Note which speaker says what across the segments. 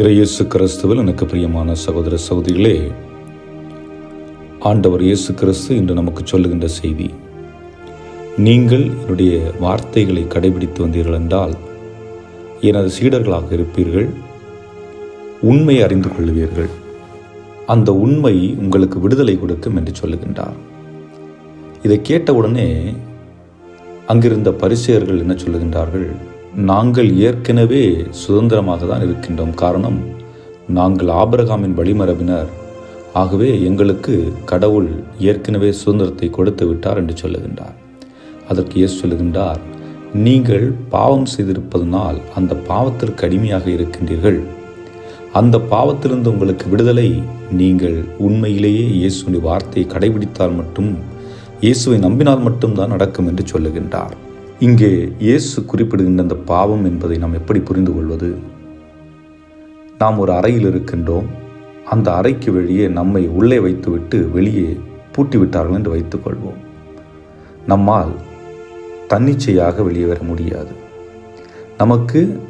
Speaker 1: இறையேசு கிறிஸ்துவில் எனக்கு பிரியமான சகோதர சகோதரிகளே ஆண்டவர் இயேசு கிறிஸ்து இன்று நமக்கு சொல்லுகின்ற செய்தி நீங்கள் என்னுடைய வார்த்தைகளை கடைபிடித்து வந்தீர்கள் என்றால் எனது சீடர்களாக இருப்பீர்கள் உண்மையை அறிந்து கொள்வீர்கள். அந்த உண்மை உங்களுக்கு விடுதலை கொடுக்கும் என்று சொல்லுகின்றார். இதை கேட்டவுடனே அங்கிருந்த பரிசெயர்கள் என்ன சொல்லுகின்றார்கள்? நாங்கள் ஏற்கனவே சுதந்திரமாக தான் இருக்கின்றோம். காரணம் நாங்கள் ஆபரகாமின் வழிமரபினர். ஆகவே எங்களுக்கு கடவுள் ஏற்கனவே சுதந்திரத்தை கொடுத்து விட்டார் என்று சொல்லுகின்றார். அதற்கு இயேசு சொல்லுகின்றார் நீங்கள் பாவம் செய்திருப்பதனால் அந்த பாவத்திற்கு அடிமையாக இருக்கின்றீர்கள். அந்த பாவத்திலிருந்து உங்களுக்கு விடுதலை நீங்கள் உண்மையிலேயே இயேசுடைய வார்த்தையை கடைபிடித்தால் மட்டும் இயேசுவை நம்பினால் மட்டும்தான் நடக்கும் என்று சொல்லுகின்றார். இங்கே இயேசு குறிப்பிடுகின்ற அந்த பாவம் என்பதை நாம் எப்படி புரிந்து கொள்வது நாம் ஒரு அறையில் இருக்கின்றோம். அந்த அறைக்கு வெளியே நம்மை உள்ளே வைத்துவிட்டு வெளியே பூட்டிவிட்டார்கள் என்று வைத்துக்கொள்வோம். நம்மால் தன்னிச்சையாக வெளியே வர முடியாது. நமக்கு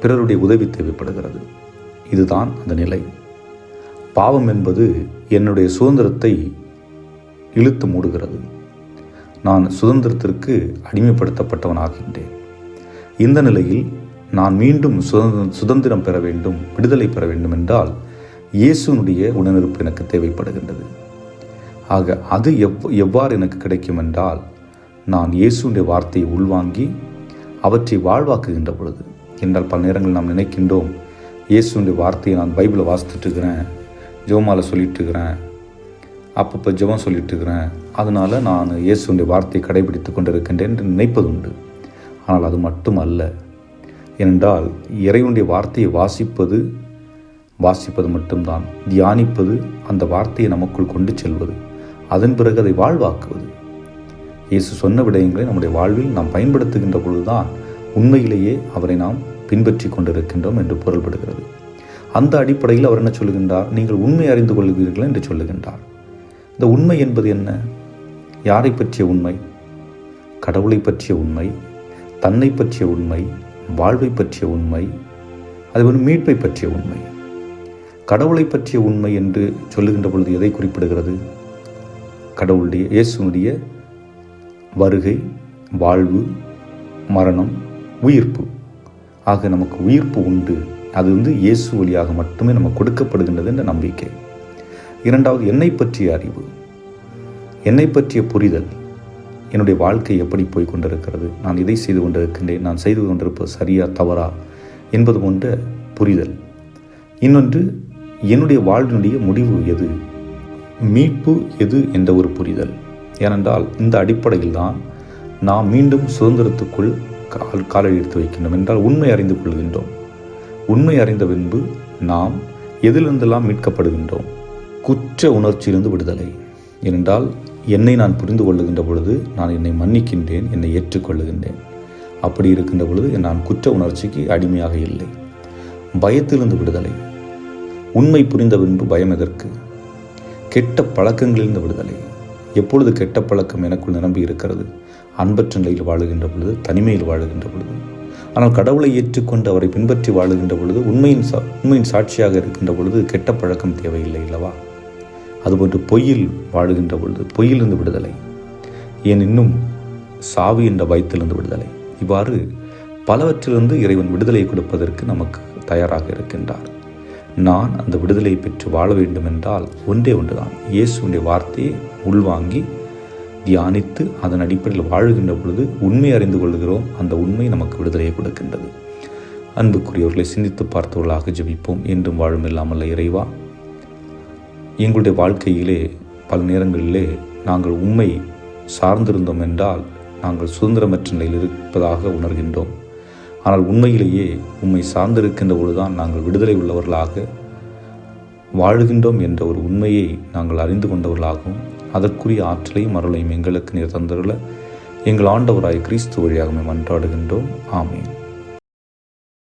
Speaker 1: பிறருடைய உதவி தேவைப்படுகிறது. இதுதான் அந்த நிலை. பாவம் என்பது என்னுடைய சுதந்திரத்தை இழுத்து மூடுகிறது. நான் சுதந்திரத்திற்கு அடிமைப்படுத்தப்பட்டவனாகின்றேன். இந்த நிலையில் நான் மீண்டும் சுதந்திரம் பெற வேண்டும் விடுதலை பெற வேண்டும் என்றால் இயேசுனுடைய உடனிருப்பு எனக்கு தேவைப்படுகின்றது. ஆக அது எவ் எவ்வாறு எனக்கு கிடைக்கும் என்றால் நான் இயேசுடைய வார்த்தையை உள்வாங்கி அவற்றை வாழ்வாக்குகின்ற பொழுது என்றால் பல நேரங்கள் நாம் நினைக்கின்றோம் இயேசுடைய வார்த்தையை நான் பைபிளை வாசித்துட்டு இருக்கிறேன் ஜோமால சொல்லிட்டு இருக்கிறேன் அப்பப்போ ஜெபம் சொல்லிட்டு இருக்கிறேன் அதனால் நான் இயேசுடைய வார்த்தையை கடைபிடித்து கொண்டிருக்கின்றேன் என்று நினைப்பதுண்டு. ஆனால் அது மட்டும் அல்ல ஏனென்றால் இறைவனுடைய வார்த்தையை வாசிப்பது வாசிப்பது மட்டும்தான். தியானிப்பது அந்த வார்த்தையை நமக்குள் கொண்டு செல்வது. அதன் பிறகு அதை வாழ்வாக்குவது. இயேசு சொன்ன விடயங்களை நம்முடைய வாழ்வில் நாம் பயன்படுத்துகின்ற பொழுதுதான் உண்மையிலேயே அவரை நாம் பின்பற்றி கொண்டிருக்கின்றோம் என்று பொருள்படுகிறது. அந்த அடிப்படையில் அவர் என்ன சொல்லுகின்றார்? நீங்கள் உண்மை அறிந்து கொள்கிறீர்கள் என்று சொல்லுகின்றார். இந்த உண்மை என்பது என்ன? யாரை பற்றிய உண்மை? கடவுளை பற்றிய உண்மை? தன்னை பற்றிய உண்மை? வாழ்வை பற்றிய உண்மை? அதுபோல் மீட்பை பற்றிய உண்மை. கடவுளை பற்றிய உண்மை என்று சொல்லுகின்ற பொழுது எதை குறிப்பிடுகிறது? கடவுளுடைய இயேசுனுடைய வருகை வாழ்வு மரணம் உயிர்ப்பு. ஆக நமக்கு உயிர்ப்பு உண்டு. அது வந்து இயேசு வழியாக மட்டுமே நமக்கு கொடுக்கப்படுகின்றது என்ற நம்பிக்கை. இரண்டாவது என்னை பற்றிய அறிவு. என்னை பற்றிய புரிதல். என்னுடைய வாழ்க்கை எப்படி போய் கொண்டிருக்கிறது? நான் இதை செய்து கொண்டிருக்கின்றேன். நான் செய்து கொண்டிருப்பது சரியா தவறா என்பது போன்ற புரிதல். இன்னொன்று என்னுடைய வாழ்வினுடைய முடிவு எது? மீட்பு எது என்ற ஒரு புரிதல். ஏனென்றால் இந்த அடிப்படையில் தான் நாம் மீண்டும் சுதந்திரத்துக்குள் கால் காலடி எடுத்து வைக்கின்றோம். என்றால் உண்மை அறிந்து கொள்கின்றோம். உண்மை அறிந்த பின்பு நாம் எதிலிருந்தெல்லாம் மீட்கப்படுகின்றோம். குற்ற உணர்ச்சியிலிருந்து விடுதலை. ஏனென்றால் என்னை நான் புரிந்து கொள்ளுகின்ற பொழுது நான் என்னை மன்னிக்கின்றேன் என்னை ஏற்றுக்கொள்ளுகின்றேன். அப்படி இருக்கின்ற பொழுது நான் குற்ற உணர்ச்சிக்கு அடிமையாக இல்லை. பயத்திலிருந்து விடுதலை. உண்மை புரிந்த பின்பு பயம் எதற்கு? கெட்ட பழக்கங்களிலிருந்து விடுதலை. எப்பொழுது கெட்ட பழக்கம் எனக்குள் நிரம்பி இருக்கிறது? அன்பற்ற நிலையில் வாழுகின்ற பொழுது தனிமையில் வாழுகின்ற பொழுது. ஆனால் கடவுளை ஏற்றுக்கொண்டு அவரை பின்பற்றி வாழுகின்ற பொழுது உண்மையின் சா உண்மையின் சாட்சியாக இருக்கின்ற பொழுது கெட்ட பழக்கம் தேவையில்லை அல்லவா? அதுபோன்று பொய்யில் வாழுகின்ற பொழுது பொய்யிலிருந்து விடுதலை. ஏன் இன்னும் சாவு என்ற பயத்திலிருந்து விடுதலை? இவ்வாறு பலவற்றிலிருந்து இறைவன் விடுதலை கொடுப்பதற்கு நமக்கு தயாராக இருக்கின்றார். நான் அந்த விடுதலை பெற்று வாழ வேண்டும் என்றால் ஒன்றே ஒன்றுதான். இயேசுடைய வார்த்தையை உள்வாங்கி தியானித்து அதன் அடிப்படையில் வாழுகின்ற பொழுது உண்மை அறிந்து கொள்கிறோம். அந்த உண்மை நமக்கு விடுதலையை கொடுக்கின்றது. அன்புக்குரியவர்களை சிந்தித்து பார்த்தவர்களாக ஜபிப்போம். என்றும் வாழும் இல்லாமல் இறைவா. எங்களுடைய வாழ்க்கையிலே பல நேரங்களிலே நாங்கள் உண்மை சார்ந்திருந்தோம் என்றால் நாங்கள் சுதந்திரமற்ற நிலையில் இருப்பதாக உணர்கின்றோம். ஆனால் உண்மையிலேயே உண்மை சார்ந்திருக்கின்ற பொழுதுதான் நாங்கள் விடுதலை உள்ளவர்களாக வாழ்கின்றோம் என்ற ஒரு உண்மையை நாங்கள் அறிந்து கொண்டவர்களாகவும் அதற்குரிய ஆற்றலையும் அருளையும் எங்களுக்கு நீர் தந்துள்ள எங்கள் ஆண்டவராய் கிறிஸ்து வழியாக மன்றாடுகின்றோம் ஆமேன்.